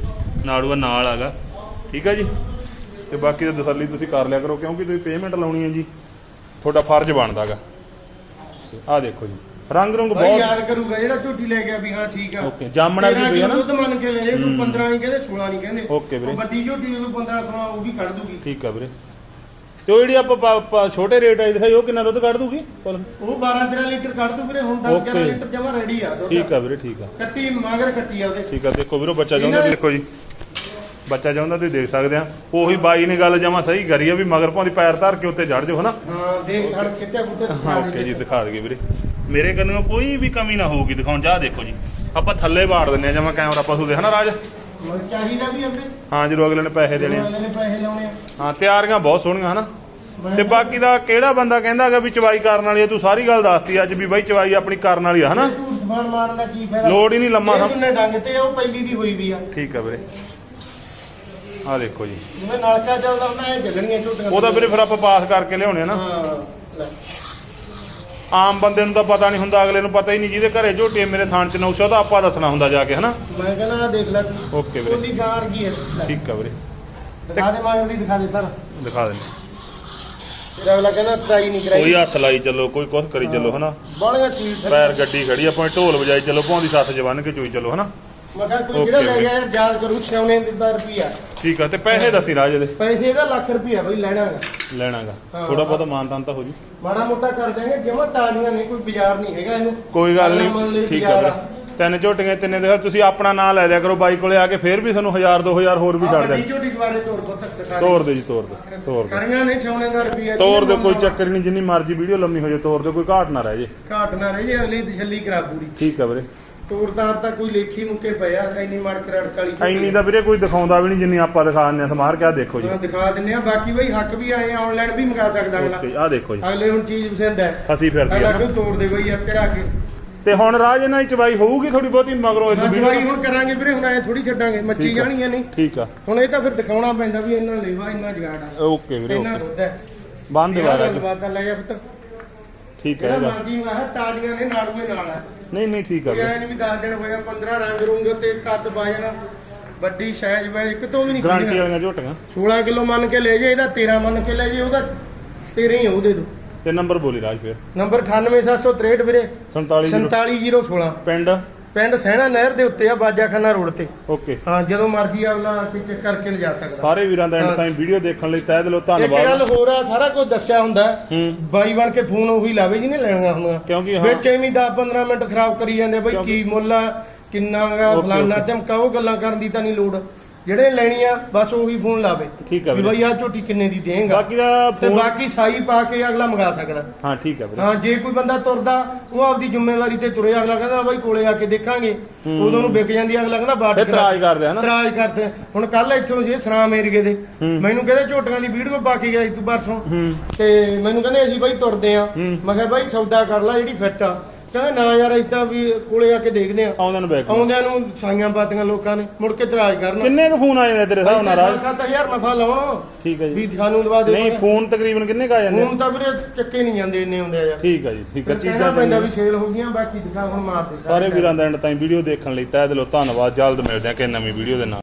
ਨਾੜੂਆ ਨਾਲ ਆਗਾ ਠੀਕ ਹੈ ਜੀ? ਤੇ ਬਾਕੀ ਦੀ ਤਸੱਲੀ ਤੁਸੀਂ ਕਰ ਲਿਆ ਕਰੋ ਕਿਉਂਕਿ ਤੁਸੀਂ ਪੇਮੈਂਟ ਲਾਉਣੀ ਹੈ ਜੀ। ਤੁਹਾਡਾ ਫਰਜ਼ ਬਣਦਾਗਾ ਆ ਦੇਖੋ ਜੀ। ਰੰਗ ਰੰਗ ਭਾਈ ਬਹੁਤ ਯਾਦ ਕਰੂਗਾ ਜਿਹੜਾ ਝੋਟੀ ਲੈ ਗਿਆ ਵੀ ਹਾਂ ਠੀਕ ਆ। ਓਕੇ ਜਾਮਣਾ ਵੀ ਤੇਰਾਂ ਪਈ ਹੈ ਕਿਲੋ ਨਾ ਦੁੱਧ ਮੰਨ ਕੇ ਲੈ ਜੇ ਤੂੰ 15 ਨਹੀਂ ਕਹਿੰਦੇ 16 ਨਹੀਂ ਕਹਿੰਦੇ। ਓਕੇ ਵੀਰੇ। ਉਹ ਵੱਡੀ ਝੋਟੀ ਜਦੋਂ 15 16 ਉਹ ਵੀ ਕੱਢ ਦੂਗੀ। ਠੀਕ ਆ ਵੀਰੇ। ਤੇ ਉਹ ਜਿਹੜੀ ਆਪਾਂ ਪਾ- ਪਾ- ਛੋਟੇ ਰੇਟ ਆਈ ਦਿਖਾਈ ਉਹ ਕਿੰਨਾ ਦੁੱਧ ਕੱਢ ਦੂਗੀ। ਉਹ 12 13 ਲੀਟਰ ਕੱਢ ਦੂ ਵੀਰੇ ਹੁਣ 10 11 ਓਕੇ। ਲੀਟਰ ਜਮਾ ਰੈਡੀ ਆ ਦੁੱਧ। ਠੀਕ ਆ ਵੀਰੇ ਠੀਕ ਆ। ਕੱਟੀ ਮਗਰ ਕੱਟੀ ਆ ਉਹਦੇ। ਠੀਕ ਆ ਦੇਖੋ ਵੀਰੋ ਬੱਚਾ ਚਾਹੁੰਦਾ ਦੇਖੋ ਜੀ। ਬੱਚਾ ਚਾਹੁੰਦਾ ਤੁਸੀਂ ਦੇਖ ਸਕਦੇ ਆ। ਉਹੀ ਬਾਈ ਨੇ ਗੱਲ ਜਮਾ ਸਹੀ ਕਰੀ ਆ ਵੀ ਮਗਰ ਭਾਂਦੀ ਪੈਰ ਧਰ ਕੇ ਉੱਤੇ ਚੜ ਜਾਓ ਹਨਾ? ਹਾਂ ਦੇਖ ਥੜ ਛਿੱਟਿਆ ਬੁੱਟੇ ਹਾਂ ਓਕੇ ਜੀ ਦਿਖਾ ਦਈਏ ਵੀਰੇ। ਮੇਰੇ ਕੰਨੋਂ ਕੋਈ ਵੀ ਕਮੀ ਨਾ ਹੋਊਗੀ ਦਿਖਾਉਣ ਜਾ ਦੇਖੋ ਜੀ। ਆਪਾਂ ਥੱਲੇ ਬਾੜ ਦਿੰਨੇ ਆ ਜਮਾ ਕੈਮਰਾ ਪਸੂ ਦੇ ਹਨਾ ਰਾਜ? ਮਰ ਚਾਹੀਦਾ ਵੀ ਆ ਵੀਰੇ ਹਾਂ ਜਦੋਂ ਅਗਲੇ ਨੇ ਪੈਸੇ ਦੇਣੇ। ਆ। ਅਗਲੇ ਨੇ ਪੈਸੇ ਲਾਉਣੇ ਆ। ਹਾਂ ਤਿਆਰੀਆਂ ਬਹੁਤ ਸੋਹਣੀਆਂ ਹਨਾ? ਮੈਂ ਤੇ ਬਾਕੀ ਦਾ ਕਿਹੜਾ ਬੰਦਾ ਕਹਿੰਦਾ ਹੈਗਾ ਵੀ ਚਵਾਈ ਕਰਨ ਵਾਲੀ ਆ ਤੂੰ ਸਾਰੀ ਗੱਲ ਦੱਸਤੀ ਅੱਜ ਵੀ ਬਾਈ ਚਵਾਈ ਆਪਣੀ ਕਰਨ ਵਾਲੀ ਆ ਹਨਾ? ਝੂਠ ਜ਼ਬਾਨ ਮਾਰਨ ਦਾ ਕੀ ਫਾਇਦਾ? ਲੋੜ ਹੀ ਨਹੀਂ ਲੰਮਾ ਇਹ ਸਮ ਜਿੰਨੇ ਡੰਗ ਤੇ ਆ, ਉਹ ਪਹਿਲੀ ਦੀ ਹੋਈ ਵੀ ਆ। ਠੀਕ ਆ ਵੀਰੇ। ਆ ਦੇਖੋ ਜੀ। ਜਿਵੇਂ ਨਲਕਾ ਚੱਲਦਾ ਹੁੰਦਾ ਇਹ ਜਗਣੀਆਂ ਝੋਟੀਆਂ ਉਹਦਾ ਵੀਰੇ ਫਿਰ ਆਪਾਂ ਪਾਸ ਕਰਕੇ ਲਿਆਉਣੇ ਆ ਨਾ। ਹਾਂ ਲੈ। ਆਮ ਬੰਦੇ ਨੂੰ ਤਾਂ ਪਤਾ ਨਹੀਂ ਹੁੰਦਾ ਅਗਲੇ ਨੂੰ ਪਤਾ ਹੀ ਨਹੀਂ ਜਿਹਦੇ ਘਰੇ ਝੋਟੀ ਹੈ, ਮੇਰੇ ਥਾਣ ਚ ਨੌਸ਼ਾ ਤਾਂ ਆਪਾਂ ਦੱਸਣਾ ਹੁੰਦਾ ਜਾ ਕੇ ਹਨਾ? ਮੈਂ ਕਹਿੰਦਾ ਦੇਖ ਲੈ ਤੂੰ ਓਕੇ ਵੀਰੇ। ਉਹਦੀ ਗਾਂ ਵਰਗੀ ਹੈ। ਲੈ, ਠੀਕ ਆ ਵੀਰੇ। ਦਿਖਾ ਦੇ ਮਗਰ ਦੀ ਦਿਖਾ ਦੇ ਤਰ ਦਿਖਾ ਦਿੰਦੇ ਫਿਰ ਅਗਲਾ ਕਹਿੰਦਾ ਟਰਾਈ ਨਹੀਂ ਕਰਾਈ। ਕੋਈ ਹੱਥ ਲਾਈ ਚੱਲੋ ਕੋਈ ਕੁਛ ਕਰੀ ਚੱਲੋ ਹਨਾ? ਬਾਲੀਆਂ ਚੀਜ਼ ਪੈਰ ਗੱਡੀ ਖੜੀ ਆਪਾਂ ਢੋਲ ਵਜਾਈ ਚੱਲੋ ਪੌਂਦੀ ਸੱਥ ਬੰਨ ਕੇ ਚੋਈ ਚੱਲੋ ਹਨਾ? ਮੈਂ ਕਿਹਾ ਕੋਈ ਜਿਹੜਾ ਲੈ ਵੀਰੇ। ਗਿਆ ਯਾਰ ਯਾਦ ਕਰੂ ਛਾਉਣੇ ਦਾ ਰੁਪਿਆ ਠੀਕ ਆ ਤੇ ਪੈਸੇ ਦੱਸੀ ਰਾਜ ਦੇ ਪੈਸੇ ਇਹਦਾ ਲੱਖ ਰੁਪਿਆ ਬਈ। ਲੈਣਾਗਾ। ਹਾਂ। ਥੋੜਾ ਬਹੁਤਾ ਮਾਨਤਾਨ ਤਾਂ ਹੋ ਜੂ। ਮਾੜਾ ਮੋਟਾ ਕਰ ਦੇਂਗੇ ਜਮਾ ਤਾਜ਼ੀਆਂ ਨੇ ਕੋਈ ਬਾਜ਼ਾਰ ਨਹੀਂ ਹੈਗਾ ਇਹਨੂੰ। ਕੋਈ ਗੱਲ ਅਗਲਾ ਨਹੀਂ ਠੀਕ ਆ ਬਾਜ਼ਾਰ ਵੀਰੇ। ਤਿੰਨ ਝੋਟੀਆਂ ਤਿੰਨੇ ਦੇ ਤੁਸੀਂ ਆਪਣਾ ਨਾਂ ਲੈ ਦਿਆ ਕਰੋ ਬਾਈ ਕੋਲੇ ਆ ਕੇ ਫੇਰ ਵੀ ਤੁਹਾਨੂੰ 1000 2000 ਹੋਰ ਵੀ ਛੱਡ ਝੋਟੀ ਦੁਆਰੇ ਤੋਰ ਪੁੱਤ ਦਿਖਾ ਤੋਰ ਦੇ ਜੀ ਤੋਰ ਦੇ ਤੋਰ ਦੇ। ਕਰੀਆਂ ਨੇ ਛਾਉਣੇ ਦਾ ਰੁਪਿਆ ਤੋਰ ਦੇ ਕੋਈ ਚੱਕਰ ਨਹੀਂ ਜਿੰਨੀ ਮਰਜ਼ੀ ਵੀਡੀਓ ਲੰਮੀ ਹੋ ਜਾਏ ਤੋਰ ਦੇ ਕੋਈ ਘਾਟ ਨਾ ਰਹਿ ਜੇ। ਘਾਟ ਨਾ ਰਹੀ ਅਗਲੀ ਤਸੱਲੀ ਕਰਾ ਪੂਰੀ। ਠੀਕ ਆ ਵੀਰੇ। ਤੋਰਦਾਰ ਤਾਂ ਕੋਈ ਲੇਖੀ ਮੁੱਕੇ ਪਿਆ ਐਨੀ ਮਾਰ ਕਰੜ ਕਾਲੀ ਝੋਟੀ। ਐਨੀ ਦਾ ਵੀਰੇ ਕੋਈ ਦਿਖਾਉਂਦਾ ਵੀ ਨਹੀਂ ਜਿੰਨੀ ਆਪਾਂ ਦਿਖਾਉਂਦੇ ਆ ਸਮਾਰ ਕੇ ਆ ਦੇਖੋ ਜੀ। ਹਾਂ, ਦਿਖਾ ਦਿੰਨੇ ਆ ਬਾਕੀ ਬਈ ਹੱਕ ਵੀ ਆਏ ਆਨਲਾਈਨ ਵੀ ਮੰਗਾ ਸਕਦਾ ਅਗਲਾ। ਆ ਦੇਖੋ ਜੀ। ਅਗਲੇ ਹੁਣ ਚੀਜ਼ ਪਸੰਦ ਹੈ। ਹਸੀ ਫਿਰਦੀ ਅਗਲਾ ਆ ਨਾ। ਤੋੜ ਦੇ ਬਈ ਯਾਰ ਚੜਾ ਕੇ? ਤੇ ਹੁਣ ਰਾਜ ਇਹਨਾਂ ਦੀ ਚਵਾਈ ਹੋਊਗੀ ਥੋੜੀ ਬਹੁਤੀ ਮਗਰੋਂ ਇਸ ਹਾਂ ਵੀਡੀਓ ਜਵਾਈ ਹੁਣ ਕਰਾਂਗੇ ਵੀਰੇ ਹੁਣ ਐ ਥੋੜੀ ਛੱਡਾਂਗੇ। ਮੱਚੀ ਆ। ਜਾਣੀਆਂ ਨਹੀਂ ਠੀਕ ਆ। ਹੁਣ ਇਹ ਤਾਂ ਫਿਰ ਦਿਖਾਉਣਾ ਪੈਂਦਾ ਵੀ ਇੰਨਾ ਲੇਵਾ ਇੰਨਾ ਜਗਾੜ ਆ। ਓਕੇ ਵੀਰੇ ਓਕੇ। ਬੰਦ ਇਹ ਬਾਅਦ ਗੱਲਬਾਤ ਆ ਲੈ ਜਾ ਪੁੱਤ। ਠੀਕ ਹੈ ਇਹਦਾ ਮਰਜ਼ੀ ਨੂੰ ਆਹ ਤਾਜ਼ੀਆਂ ਨੇ ਨਾੜੂਏ ਨਾਲ ਆ ਨਹੀਂ ਨਹੀਂ ਠੀਕ ਐ ਵੀਰੇ ਨਹੀਂ ਵੀ 10 ਦਿਨ ਹੋਇਆ 15 ਰੰਗ ਰੂੰਗ ਤੇ ਕੱਦ ਬਾਜਣਾ ਵੱਡੀ ਸਾਈਜ਼ ਵਾਈਜ਼ ਕਿਤੋਂ ਵੀ ਨਹੀਂ ਗਾਰੰਟੀ। ਵਾਲੀਆਂ ਝੋਟੀਆਂ। 16 ਕਿਲੋ ਮੰਨ ਕੇ ਲੈ ਜੇ ਇਹਦਾ 13 ਮੰਨ ਕੇ ਲੈ ਜੇ ਉਹਦਾ 13 ਹੀ ਆ ਉਹਦੇ ਤੋਂ। ਤੇ ਨੰਬਰ ਬੋਲੀ ਰਾਜ ਫੇਰ। ਨੰਬਰ 98763 ਵੀਰੇ। 47 47016 ਪਿੰਡ ਪਿੰਡ ਸਹਿਣਾ ਨਹਿਰ ਦੇ ਉੱਤੇ ਆ ਬਾਜਾਖਾਨਾ ਰੋਡ ਤੇ। ਓਕੇ। ਹਾਂ ਜਦੋਂ ਮਰਜ਼ੀ ਅਗਲਾ ਚੈੱਕ ਕਰਕੇ ਲਿਜਾ ਸਕਦਾ। ਸਾਰੇ ਵੀਰਾਂ ਦਾ ਐਂਡ। ਟਾਈਮ ਵੀਡੀਓ ਦੇਖਣ ਲਈ ਤਹਿ ਦਿਲੋਂ ਇੱਕ ਗੱਲ ਧੰਨਵਾਦ ਹੋਰ ਆ ਸਾਰਾ ਕੁਝ ਦੱਸਿਆ ਹੁੰਦਾ ਬਾਈ ਬਣ ਕੇ ਫੋਨ ਉਹੀ ਲਾਵੇ ਜਿਹਨੇ ਲੈਣੀਆਂ ਹੁੰਦੀਆਂ ਕਿਉਂਕਿ ਹਾਂ। ਵਿੱਚ ਐਵੇਂ 10 15 ਮਿੰਟ ਖਰਾਬ ਕਰੀ ਜਾਂਦੇ ਬਈ ਕੀ ਮੁੱਲ ਆ ਕਿੰਨਾ ਗਾ ਫਲਾਨਾ। ਧਮਕਾ ਉਹ ਗੱਲਾਂ ਕਰਨ ਦੀ ਤਾਂ ਨਹੀਂ ਲੋੜ। ਜਿਹੜੇ ਲੈਣੀ ਆ ਬਸ ਉਹੀ ਫੋਨ ਲਾਵੇ। ਠੀਕ ਆ ਵੀ ਵੀਰੇ। ਬਈ ਆ ਝੋਟੀ ਕਿੰਨੇ ਦੀ ਦੇਂਗਾ। ਬਾਕੀ ਦਾ ਤੇ ਫੋਨ ਬਾਕੀ ਸਾਈ ਪਾ ਕੇ ਅਗਲਾ ਮੰਗਾ ਸਕਦਾ। ਹਾਂ ਠੀਕ ਆ ਵੀਰੇ। ਹਾਂ ਜੇ ਕੋਈ ਬੰਦਾ ਤੁਰਦਾ ਉਹ ਆਪਦੀ ਜ਼ਿੰਮੇਵਾਰੀ ਤੇ ਤੁਰੇ ਅਗਲਾ ਕਹਿੰਦਾ ਬਾਈ ਕੋਲੇ ਆ ਕੇ ਦੇਖਾਂਗੇ। ਉਦੋਂ ਨੂੰ ਵਿਕ ਜਾਂਦੀ ਅਗਲਾ ਕਹਿੰਦਾ ਬਾਟ ਫਿਰ ਇਤਰਾਜ਼ ਕਰਦੇ ਆ ਨਾ। ਇਤਰਾਜ਼ ਕਰਦੇ ਆ। ਹੁਣ ਕੱਲ ਇੱਥੋਂ ਜੇ ਸਰਾਮ ਏਰੀਏ ਦੇ। ਹੂੰ। ਮੈਨੂੰ ਕਹਿੰਦੇ ਝੋਟੀਆਂ ਦੀ ਵੀਡੀਓ ਪਾ ਕੇ ਗਿਆ ਸੀ ਤੂੰ ਪਰਸੋਂ। ਹੂੰ। ਤੇ ਮੈਨੂੰ ਕਹਿੰਦੇ ਅਸੀਂ ਬਾਈ ਤੁਰਦੇ ਆ। ਹੂੰ। ਮੈਂ ਕਿਹਾ ਬਾਈ ਸੌਦਾ ਕਰ ਲੈ ਜਿਹੜੀ ਫਿੱਟ ਆ। ਕਹਿੰਦਾ ਨਾ ਯਾਰ ਤਾਂ ਵੀ ਕੋਲੇ ਆ ਕੇ ਦੇਖਦੇ ਆ। ਆਉਂਦੇ ਨੂੰ ਬੈਕ ਆਉਂਦਿਆਂ ਨੂੰ ਸਾਈਆਂ ਬਾਤੀਆਂ ਲੋਕਾਂ ਨੇ ਮੁੜ ਕੇ ਇਤਰਾਜ਼ ਕਰਨਾ। ਕਿੰਨੇ ਕੁ ਫੋਨ ਆਏ ਨੇ ਤੇਰੇ ਹਿਸਾਬ ਨਾਲ ਰਾਜ? 7000 ਨਫਾ ਲਾਉਣ। ਠੀਕ ਹੈ ਵੀ ਜੀ ਸਾਨੂੰ ਦਵਾ ਦੇ। ਨਹੀਂ ਫੋਨ ਤਕਰੀਬਨ ਕਿੰਨੇ ਕਾ ਜਾਂਦੇ ਆ? ਹੁਣ ਤਾਂ ਵੀਰੇ ਚੱਕੇ ਨਹੀਂ ਜਾਂਦੇ ਇੰਨੇ ਹੁੰਦੇ ਆ ਯਾਰ। ਠੀਕ ਆ ਜੀ ਠੀਕ ਆ ਕਹਿਣਾ ਚੀਜ਼ਾਂ ਪੈਂਦਾ ਵੀ। ਸੇਲ ਹੋ ਗਈਆਂ ਬਾਕੀ ਦਿਖਾ ਹੁਣ ਮਾਰ ਦੇ ਸਾਰੇ ਵੀਰਾਂ ਦਾ ਐਂਡ ਤਾਈਂ ਵੀਡੀਓ ਦੇਖਣ ਲਈ ਤਹਿ ਦਿਲੋਂ ਧੰਨਵਾਦ। ਜਲਦ ਮਿਲਦੇ ਆ ਕਿ ਨਵੀਂ ਵੀਡੀਓ ਦੇ ਨਾਲ।